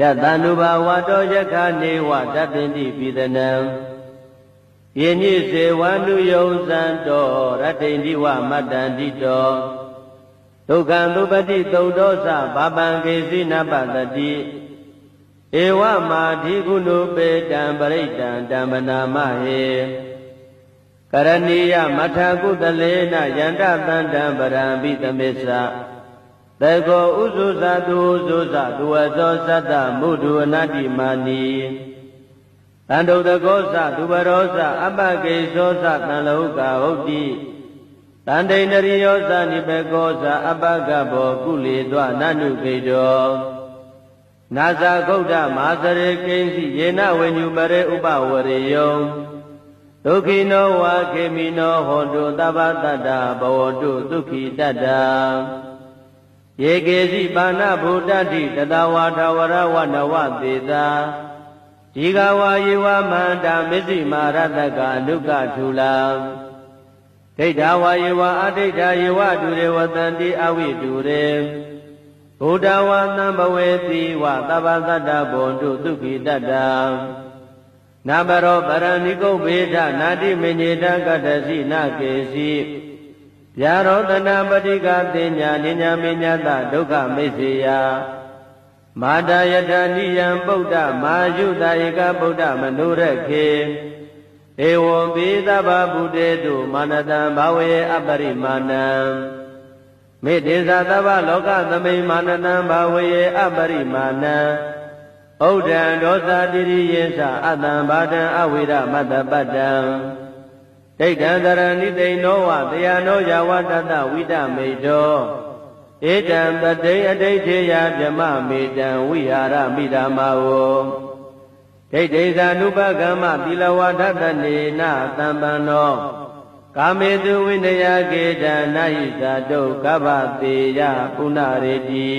ယတန္တုဘာဝတောယက္ခနေဝတတ္တိပိဒနံယင်းညိစေဝန္တုယုံစံတောရတ္တိတိဝမတ္တန္တိတောဒုက္ခံသုပတိသုတ်တောသဘာပံကေစီနပတတိဧဝမာဓိကုဏုပေတံပရိတံဓမ္မနာမဟေကရဏီယမထကုတလေနယန္တတန္တံပရံပိသမစ္ဆ သေကောဥစုဇတုဥစုဇသူဝဇောသတ္တမုဒုအနတ္တိမာနီတန္တုတကောသသူဘရောသအပကေဇောသတန်လောကဟုတ်တိတန္တိန္ဒရိယောသနိဘေကောသအပကဘောကုလေသောနနုကေတောနာဇာဂௌဒမာစရေကိဉ္စီယေနဝေညုပရေဥပဝရေယောဒုက္ခိနောဝါခေမိနောဟောတုသဗ္ဗတတ္တဘဝတုဒုက္ခိတတ္တ ယေကေစီပါဏဗုဒ္ဓတိတတဝါထဝရဝနဝသေတာဒီဃဝါယေဝမန္တာမစ္စည်းမာရတကအနုကထူလာဒိဋ္ဌဝါယေဝအဒိဋ္ဌယေဝတူရေဝတန္တိအဝိတူရေဘုဒ္ဓဝါသံဘဝေတိဝသဗ္ဗသတ္တဘွန်တုဒုက္ခိတတ္တနာဘရောပရဏိကုတ်ဘေဒနာတိမညေတကတ္တစီနကေစီ ဗျာရောတနာပတိကတင်ညာနိညာမညတဒုက္ခမိတ်စေယမာတာယထာနိယံပုဒ္ဓမာယုတယေကဗုဒ္ဓမနုရခေဧဝံပိသဗ္ဗဗုတေတုမာနတံဘာဝေအပရိမာဏံမေတေဇာသဗ္ဗလောကသမိမာနတံဘာဝေအပရိမာဏံဩဒံဒောသတိရိယေသအတံဘာတံအဝိရမတ္တပတ္တံ ဒိဋ္ဌံတရဏိတိန်နောဝတရားနောယဝတတဝိတမေတောဧတံပတိအဋိဋ္ဌေယဗြမမေတံဝိဟာရမိဓမ္မာဝဒိဋ္ဌိဇာနုပကမ္မသီလဝဒတနေနသံပန္နောကာမေတုဝိနယကေတံနာဟိဇာတုကဗ္ဗတေယပုဏ္ဏရေတိ